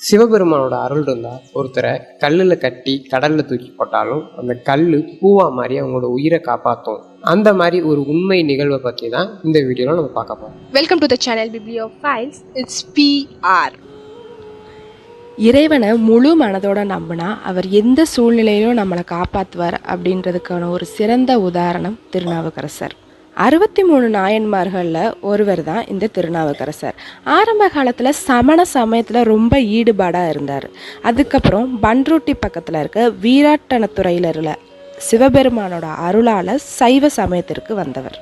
சிவபெருமானோட அருள் இருந்தால் ஒருத்தரை கல்லில் கட்டி கடலில் தூக்கி போட்டாலும் அந்த கல் பூவா மாதிரி அவங்களோட உயிரை காப்பாற்றும் அந்த மாதிரி ஒரு உண்மை நிகழ்வை பற்றி தான் இந்த வீடியோவில் நம்ம பார்க்க போகிறோம் Welcome to the channel Bibliophiles. It's PR. இறைவனை முழு மனதோட நம்பினா அவர் எந்த சூழ்நிலையிலும் நம்மளை காப்பாற்றுவார் அப்படின்றதுக்கான ஒரு சிறந்த உதாரணம் திருநாவுக்கரசர் அறுபத்தி மூணு நாயன்மார்களில் ஒருவர் தான் இந்த திருநாவுக்கரசர். ஆரம்ப காலத்தில் சமண சமயத்தில் ரொம்ப ஈடுபாடாக இருந்தார். அதுக்கப்புறம் பன்ருட்டி பக்கத்தில் இருக்க வீராட்டனத்துறையில் உள்ள சிவபெருமானோட அருளால் சைவ சமயத்திற்கு வந்தவர்.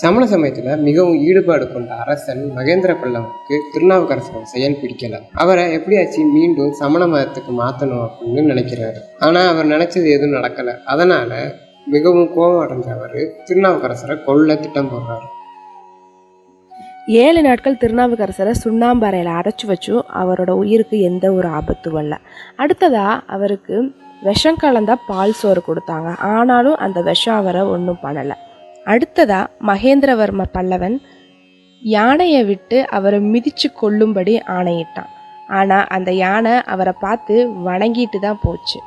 சமண சமயத்தில் மிகவும் ஈடுபாடு கொண்ட அரசன் மகேந்திர பல்லவனுக்கு திருநாவுக்கரசரோட செயல் பிடிக்கல. அவரை எப்படியாச்சு மீண்டும் சமண மதத்துக்கு மாற்றணும் அப்படின்னு நினைக்கிறாரு. ஆனால் அவர் நினைச்சது எதுவும் நடக்கலை. அதனால மிகவும் கோபம் அடைஞ்ச அவர் திருநாவுக்கரசரை கொல்ல திட்டம் போடுறாரு. ஏழு நாட்கள் திருநாவுக்கரசரை சுண்ணாம்பறையில் அடைச்சி வச்சும் அவரோட உயிருக்கு எந்த ஒரு ஆபத்தும் வரல அடுத்ததா அவருக்கு விஷம் கலந்த பால் சோறு கொடுத்தாங்க. ஆனாலும் அந்த விஷம் அவரை ஒன்றும் பண்ணலை. அடுத்ததா மகேந்திரவர்ம பல்லவன் யானையை விட்டு அவரை மிதிச்சு கொல்லும்படி ஆணையிட்டான். ஆனால் அந்த யானை அவரை பார்த்து வணங்கிட்டு தான் போச்சு.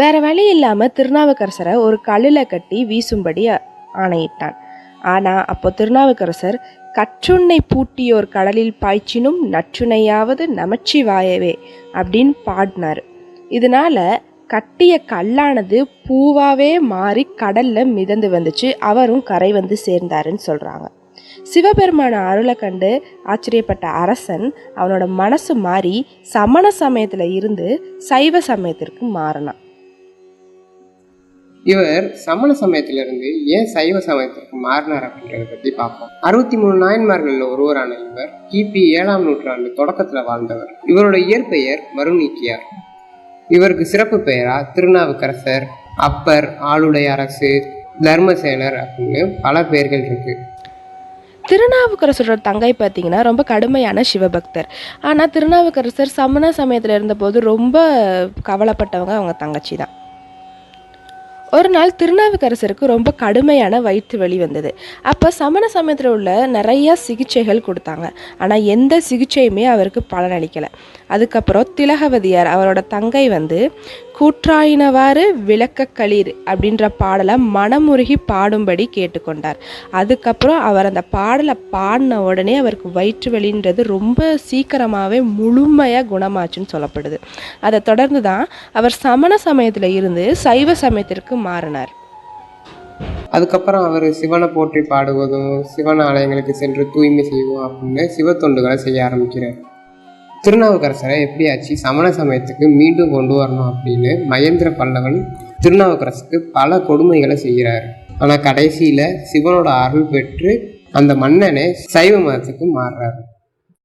வேற வழி இல்லாமல் திருநாவுக்கரசரை ஒரு கல்லில் கட்டி வீசும்படி ஆணையிட்டான். ஆனால் அப்போ திருநாவுக்கரசர் கற்றுண்ணை பூட்டியோர் கடலில் பாய்ச்சினும் நற்றுணையாவது நமச்சிவாயவே அப்படின்னு பாடினார். இதனால கட்டிய கல்லானது பூவாவே மாறி கடல்ல மிதந்து வந்துச்சு. அவரும் கரை வந்து சேர்ந்தாருன்னு சொல்றாங்க. சிவபெருமான அருளை கண்டு ஆச்சரியப்பட்ட அரசன் அவனோட மனசு மாறி சமண சமயத்துல இருந்து சைவ சமயத்திற்கு மாறினான். இவர் சமண சமயத்திலிருந்து ஏன் சைவ சமயத்திற்கு மாறினார் அப்படின்றத பற்றி பார்ப்போம். அறுபத்தி மூணு நாயன்மார்களில் ஒருவரான இவர் கிபி ஏழாம் நூற்றாண்டு தொடக்கத்தில் வாழ்ந்தவர். இவரோட இயற்பெயர் மருநீக்கியார் இவருக்கு சிறப்பு பெயரா திருநாவுக்கரசர் அப்பர் ஆளுடைய அரசு தர்மசேனர் அப்படின்னு பல பெயர்கள் இருக்கு. திருநாவுக்கரசரோட தங்கை பார்த்தீங்கன்னா ரொம்ப கடுமையான சிவபக்தர். ஆனால் திருநாவுக்கரசர் சமண சமயத்தில் இருந்தபோது ரொம்ப கவலைப்பட்டவங்க அவங்க தங்கச்சி தான் ஒரு நாள் திருநாவுக்கரசருக்கு ரொம்ப கடுமையான வயிற்று வலி வந்தது. அப்போ சமண சமயத்தில் உள்ள நிறைய சிகிச்சைகள் கொடுத்தாங்க. ஆனால் எந்த சிகிச்சையுமே அவருக்கு பலனளிக்கலை. அதுக்கப்புறம் திலகவதியார் அவரோட தங்கை வந்து கூற்றாயினவாறு விளக்க களிர் அப்படின்ற பாடலை மனமுருகி பாடும்படி கேட்டுக்கொண்டார். அதுக்கப்புறம் அவர் அந்த பாடலை பாடின உடனே அவருக்கு வயிற்று வலின்றது ரொம்ப சீக்கிரமாகவே முழுமையாக குணமாச்சுன்னு சொல்லப்படுது. அதை தொடர்ந்து தான் அவர் சமண சமயத்தில் இருந்து சைவ சமயத்திற்கு மாறினார். அதுக்கப்புறம் அவர் சிவனை போற்றி பாடுவதும் சிவன் ஆலயங்களுக்கு சென்று தூய்மை செய்வோம் அப்படின்னு சிவ தொண்டுகளை செய்ய ஆரம்பிக்கிறார். திருநாவுக்கரசரை எப்படியாச்சு சமண சமயத்துக்கு மீண்டும் கொண்டு வரணும் அப்படின்னு மகேந்திர பல்லவன் திருநாவுக்கரசுக்கு பல கொடுமைகளை செய்கிறார். ஆனால் கடைசியில் சிவனோட அருள் பெற்று அந்த மன்னனே சைவ மதத்துக்கு மாறுறாரு.